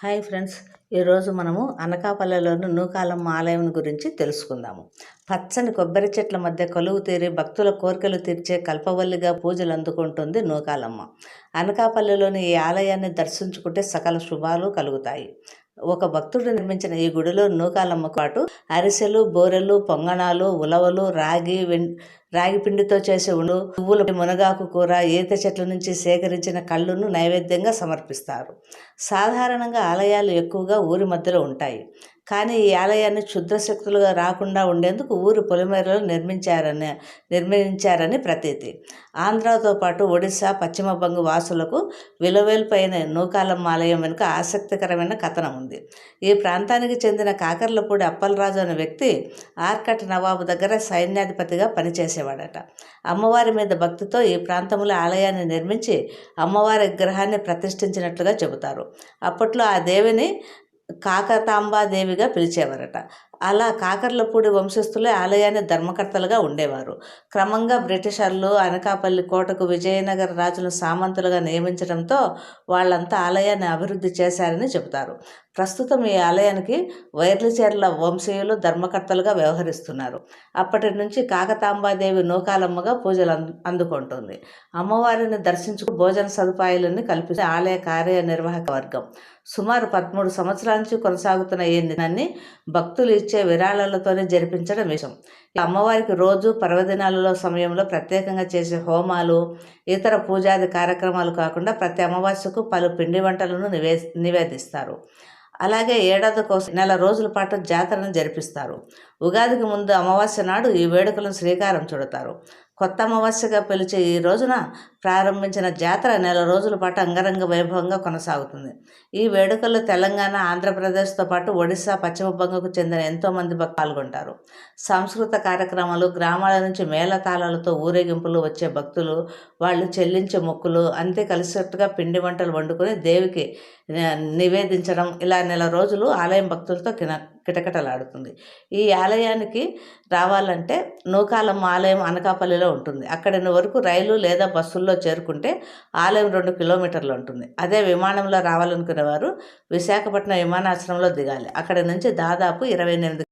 Hi friends ఈరోజు మనము అనకాపల్లిలోని నూకాలమ్మ ఆలయం గురించి తెలుసుకుందాము. పచ్చని కొబ్బరి చెట్ల మధ్య కొలువు తీరి భక్తుల కోరికలు తీర్చే కల్పవల్లిగా పూజలు అందుకుంటుంది నూకాలమ్మ. అనకాపల్లిలోని ఈ ఆలయాన్ని దర్శించుకుంటే సకల శుభాలు కలుగుతాయి. ఒక భక్తుడు నిర్మించిన ఈ గుడిలో నూకాలమ్మ పాటు అరిసెలు బోరెలు పొంగణాలు ఉలవలు రాగి రాగి పిండితో చేసే ఉండు పువ్వుల మునగాకు కూర ఈత చెట్ల నుంచి సేకరించిన కళ్ళును నైవేద్యంగా సమర్పిస్తారు. సాధారణంగా ఆలయాలు ఎక్కువగా ఊరి మధ్యలో ఉంటాయి. కానీ ఈ ఆలయాన్ని క్షుద్ర శక్తులుగా రాకుండా ఉండేందుకు ఊరు పొలిమేరలో నిర్మించారని నిర్మించారని ప్రతీతి. ఆంధ్రాతో పాటు ఒడిశా పశ్చిమ బంగు వాసులకు విలువైన నూకాలమ్మ ఆలయం వెనుక ఆసక్తికరమైన కథనం ఉంది. ఈ ప్రాంతానికి చెందిన కాకర్లపూడి అప్పలరాజు అనే వ్యక్తి ఆర్కట్ నవాబు దగ్గర సైన్యాధిపతిగా పనిచేసేవాడట. అమ్మవారి మీద భక్తితో ఈ ప్రాంతంలో ఆలయాన్ని నిర్మించి అమ్మవారి విగ్రహాన్ని ప్రతిష్ఠించినట్లుగా చెబుతారు. అప్పట్లో ఆ దేవిని కాకతాంబాదేవిగా పిలిచేవారట. అలా కాకర్లపూడి వంశస్థులే ఆలయాన్ని ధర్మకర్తలుగా ఉండేవారు. క్రమంగా బ్రిటిషర్లు అనకాపల్లి కోటకు విజయనగర రాజులను సామంతులుగా నియమించడంతో వాళ్ళంతా ఆలయాన్ని అభివృద్ధి చేశారని చెబుతారు. ప్రస్తుతం ఈ ఆలయానికి వైర్లచేర్ల వంశీయులు ధర్మకర్తలుగా వ్యవహరిస్తున్నారు. అప్పటి నుంచి కాకతాంబాదేవి నూకాలమ్మగా పూజలు అందుకుంటుంది. అమ్మవారిని దర్శించుకు భోజన సదుపాయాలను కల్పిస్తే ఆలయ కార్యనిర్వాహక వర్గం. సుమారు పదమూడు సంవత్సరాల నుంచి కొనసాగుతున్న ఈ భక్తులు ఇచ్చే విరాళాలతోనే జరిపించడం విషయం అమ్మవారికి రోజు పర్వదినాలలో సమయంలో ప్రత్యేకంగా చేసే హోమాలు ఇతర పూజాది కార్యక్రమాలు కాకుండా ప్రతి అమావాస్యకు పలు పిండి వంటలను నివే నివేదిస్తారు. అలాగే ఏడాది కోసం నెల రోజుల పాటు జాతరను జరిపిస్తారు. ఉగాదికి ముందు అమావాస్య నాడు ఈ వేడుకలను శ్రీకారం చుడతారు. కొత్త అమావాస్యగా పిలిచే ఈ రోజున ప్రారంభించిన జాతర నెల రోజుల పాటు అంగరంగ వైభవంగా కొనసాగుతుంది. ఈ వేడుకల్లో తెలంగాణ ఆంధ్రప్రదేశ్తో పాటు ఒడిశా పశ్చిమ బంగకు చెందిన ఎంతోమంది భక్తులు పాల్గొంటారు. సాంస్కృతిక కార్యక్రమాలు గ్రామాల నుంచి మేళతాళాలతో ఊరేగింపులు వచ్చే భక్తులు వాళ్ళు చెల్లించే మొక్కులు అంతే కలిసినట్టుగా పిండి వంటలు వండుకొని దేవికి నివేదించడం ఇలా నెల రోజులు ఆలయం భక్తులతో కిన కిటకిటలాడుతుంది. ఈ ఆలయానికి రావాలంటే నూకాలమ్మ ఆలయం అనకాపల్లిలో ఉంటుంది. అక్కడి వరకు రైలు లేదా బస్సుల్లో చేరుకుంటే ఆలయం రెండు కిలోమీటర్లు ఉంటుంది. అదే విమానంలో రావాలనుకునే వారు విశాఖపట్నం విమానాశ్రయంలో దిగాలి. అక్కడి నుంచి దాదాపు ఇరవై ఎనిమిది